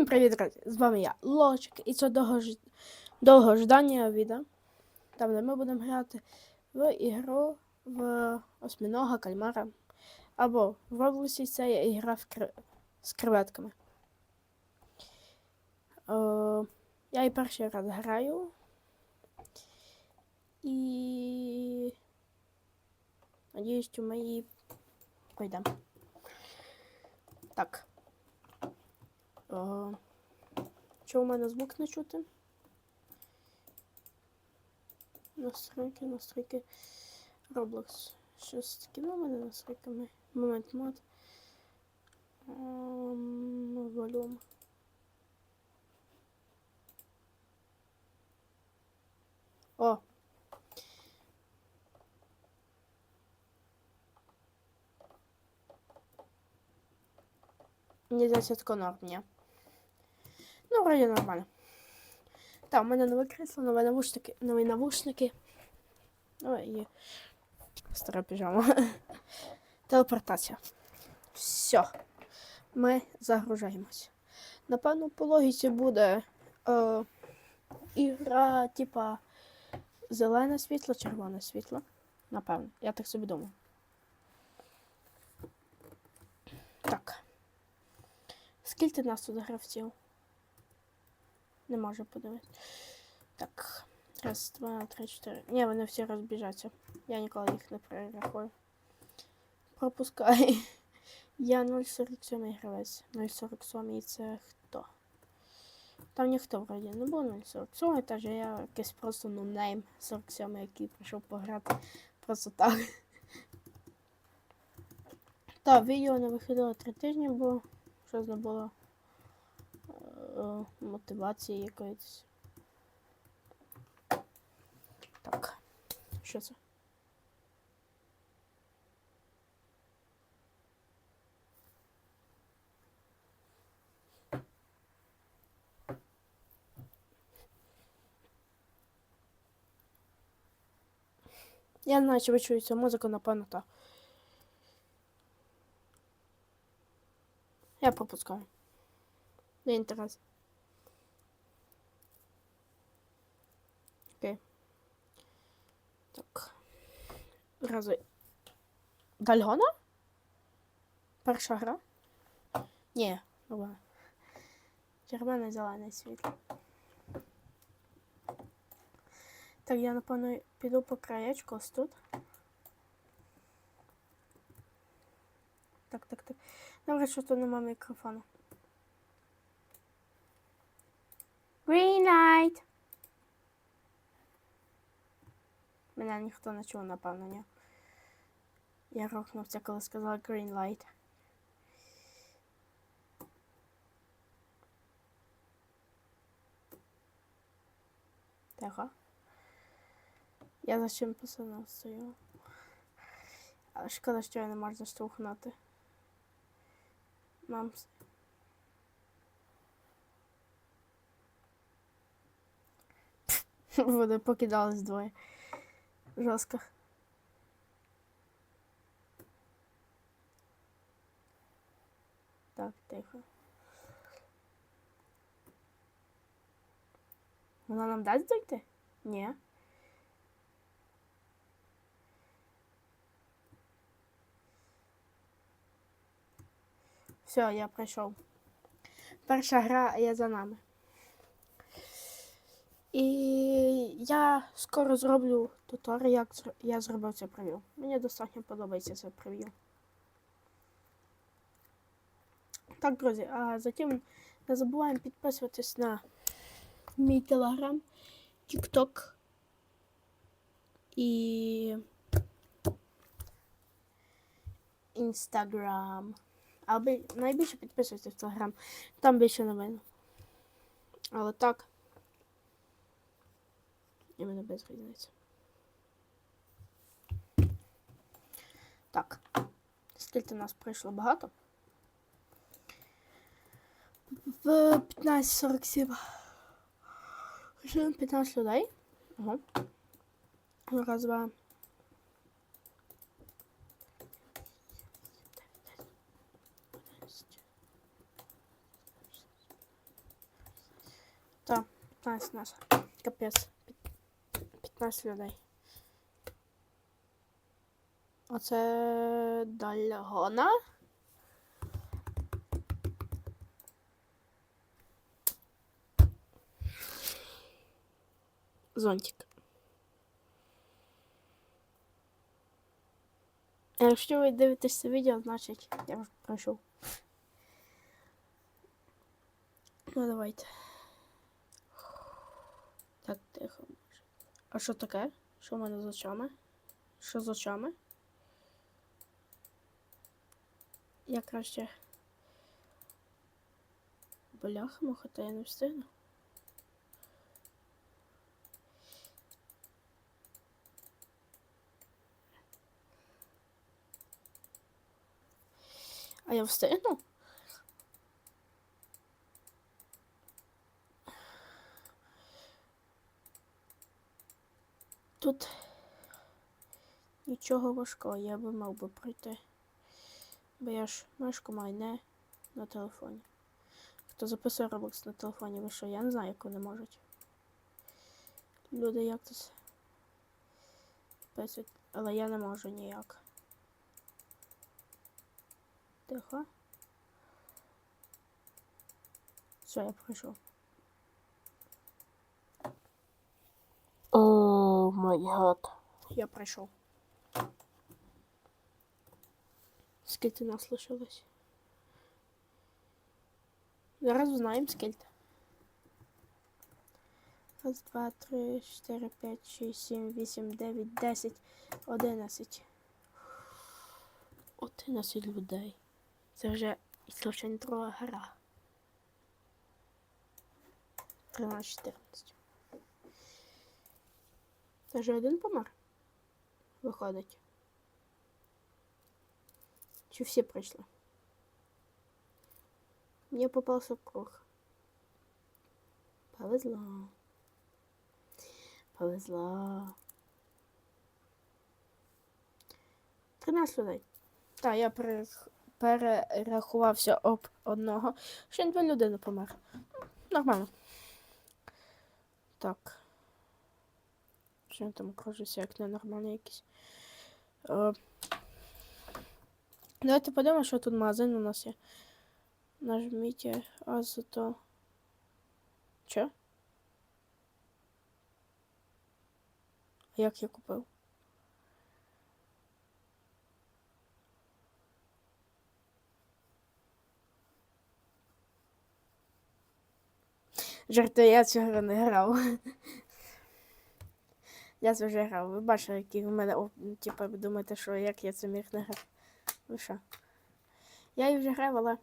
Всім привіт, друзі! З вами я, Лочик, і це довгождання відео, там де ми будемо грати в ігру в осьминога кальмара. Або в Роблосі це є ігра в кр... з креветками. О, я і перший раз граю. І надіюсь, що ми її пройдемо. Так. О, що у мене звук не чути? Настройки, настройки. Roblox. Щось таке у мене настройками. Момент мод. Ем, Волюм. О! Мені здається, тако норм, ні. Вроді нормально. Так, у мене нове кресло, нові навушники, нові навушники. Ну і стара піжама. Телепортація. Все. Ми загружаємось. Напевно, по логіці буде е, ігра, типа зелене світло, червоне світло. Напевно, я так собі думаю. Так. Скільки нас тут гравців? Не можу подивитися. Так. Раз, два, три, чотири. Ні, вони всі розбіжаться. Я ніколи їх не перерахую. Пропускай. Я 047 гравець. 047 це хто? Там ніхто вроді не був 047, теж я якийсь просто нонейм 47, який прийшов пограти просто так. Так, відео не виходило три тижні, бо щось не було е, мотивації якоїсь. Так. Що це? Я не знаю, чи ви чуєте музику, напевно, так. Я пропускаю. Не інтерес. Окей. Так. Рази. Дальгона? Перша гра? Ні, друга. Червоне зелене світло. Так, я напевно піду по краєчку ось тут. Так, так, так. Добре, що тут нема мікрофону. Green light. Мене ніхто не чув, напевно, ні. Я рухнувся, коли сказала green light. Я за чим посунув стою. Але шкода, що я не можу заштовхнути. Мам. Вони покидались двоє. Жорстко. Так, тихо. Вона нам дасть дойти? Ні. Все, я прийшов. Перша гра є за нами. І я скоро зроблю тутор, як я зробив це прев'ю. Мені достатньо подобається це прев'ю. Так, друзі, а затім не забуваємо підписуватись на мій телеграм, тікток і інстаграм. Але найбільше підписуйтесь в телеграм. Там більше новин. Але так. І мене без різниці. Так. Скільки нас прийшло багато? В 15.47. Вже 15 людей. Ага. Раз, два. 15 нас. Капець. Пі- 15 людей. Оце Дальгона. Зонтик. Якщо ви дивитесь це відео, значить я вже пройшов. Ну давайте. Так, тихо. А що таке? Що в мене з очами? Що з очами? Я краще. Бляха, муха, та я не встигну. А я встигну? Тут нічого важкого, я би мав би пройти. Бо я ж мишку маю не на телефоні. Хто записує Roblox на телефоні, ви що? Я не знаю, як вони можуть. Люди як тут писать, але я не можу ніяк. Тихо. Все, я пройшов. О май гад. Я пройшов. Скільки нас лишилось? Зараз узнаємо скільки. Раз, два, три, чотири, п'ять, шість, сім, вісім, дев'ять, десять, одинадцять. Одинадцять людей. Це вже злочин друга гра. 13-14. Це вже один помер. Виходить. Чи всі прийшли? Мені попався круг. Повезло. Повезло. 13 людей. Так, я перех- перерахувався об одного. Ще дві людини помер. Нормально. Так. Що я там кружуся, як ненормальний якийсь. Е, Давайте подивимося, що тут магазин у нас є. Нажміть азото. Чо? Як я купив? Жартую, я гру не грав. Я це вже грав. Ви бачили, який у мене, о, типу, ви думаєте, що як я це міг не грати. Ви що? Я її вже грав, але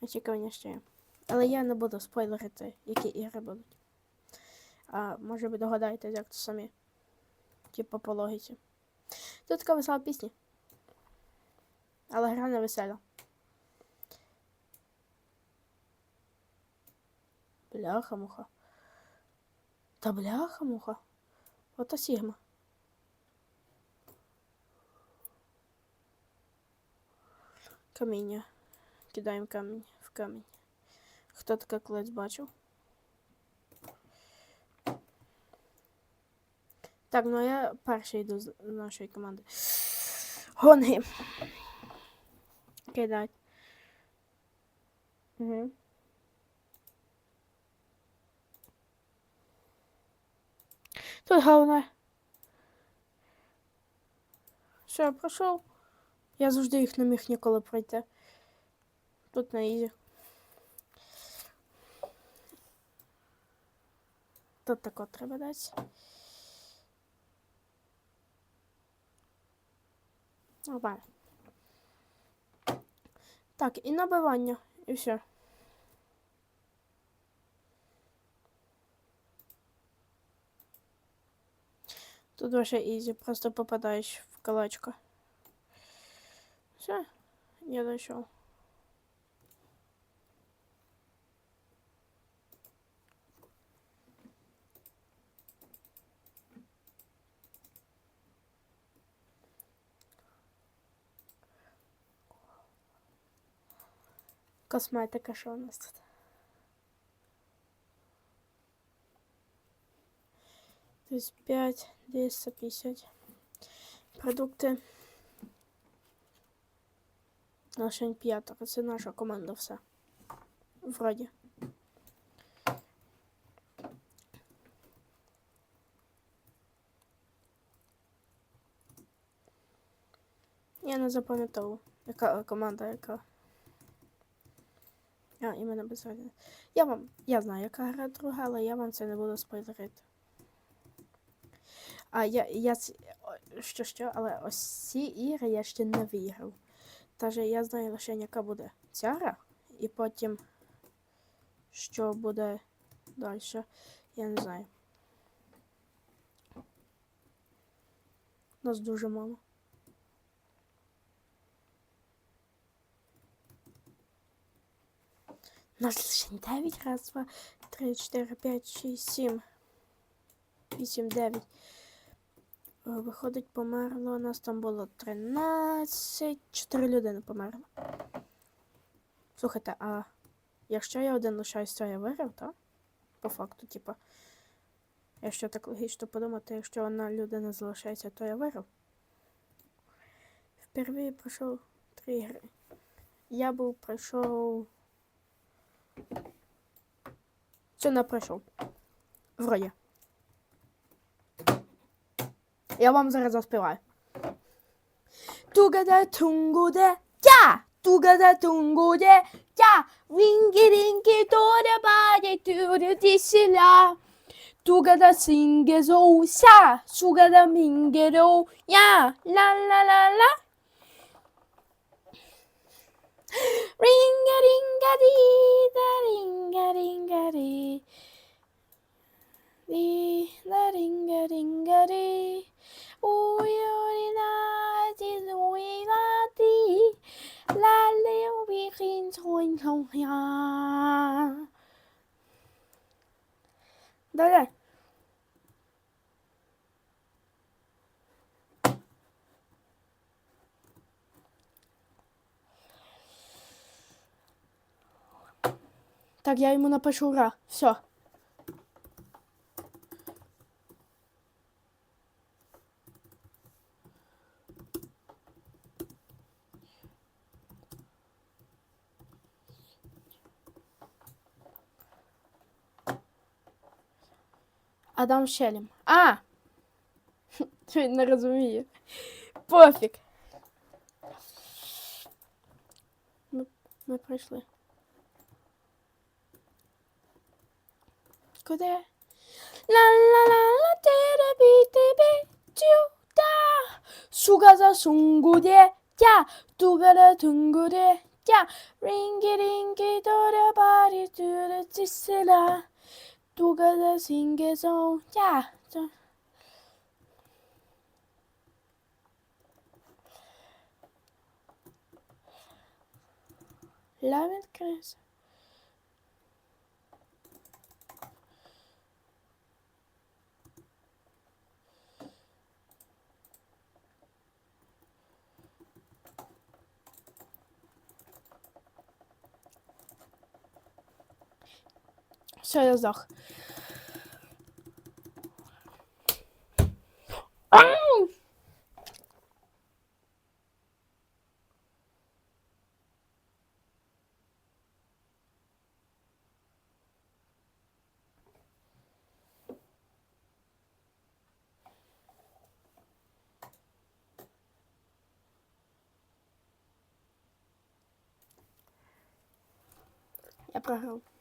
очікування ще є. Але я не буду спойлерити, які ігри будуть. А може ви догадаєтесь, як то самі. Типу по логіці. Тут така весела пісня. Але гра не весела. Бляха-муха. Та бляха-муха. Ото Сігма. Каміння. Кидаємо камінь в камінь. Хто таке колись бачив? Так, ну а я перший йду з нашої команди. Гонги. Кидать. Угу. Тут головне. Все, я пройшов. Я завжди їх не міг ніколи пройти. Тут на ізі. Тут так от треба дати. Нормально. Так, і набивання, і все. Тут вообще ізі, просто попадаєш в колечко. Все, я дійшов. Косметика, що у нас тут? 35, 250. Продукти. Лишень п'ятеро. Це наша команда все. Вроді. Я не запам'ятав, яка команда, яка. А, іменно без разниці. Я вам. Я знаю, яка гра друга, але я вам це не буду спойлерити. А я я що що, але ось ці ігри я ще не виграв. Тож я знаю лише, яка буде ця гра, і потім що буде далі, я не знаю. Нас дуже мало. Нас лише 9 раз, 2, 3, 4, 5, 6, 7, 8, 9. Виходить, померло. Нас там було 13. 4 людини померло. Слухайте, а якщо я один лишаюсь, то я виграв, так? По факту, типа. Якщо так логічно подумати, якщо одна людина залишається, то я виграв. Впервые пройшов три ігри. Я був пройшов. Все не пройшов. Вроді. Ja mam os zaśpiewać. Tugada tungude, ja! Tugada tungude, ja! Ringi ringi dora bari turu disila. Tugada singezo, sa! Sugada mingero, ja! La la la la! Так, я йому напишу ура. Все. Адам Шелім. А! Він не розуміє. Пофіг. Ми, ми 그대. 랄랄랄라 테레비 테비 쭈다. 수가자 송구대 야. 두가라 둥구대 야. 링기링기 돌려발이 두르지스라 두가자 신개성 야. 자. 라면 그래서 Все, я здох. Ау! Я програв.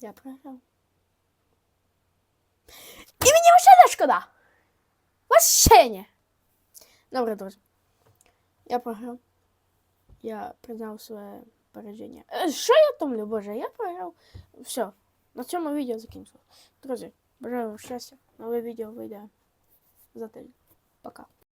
Я програв. І мені вообще не шкода. Вообще не. Добре, друзі. Я програв. Я признав своє пораження. Е, Що я томлю, боже? Я програв. Все. На цьому відео закінчилось. Друзі, бажаю вам щастя. Нове відео вийде за тиждень. Пока.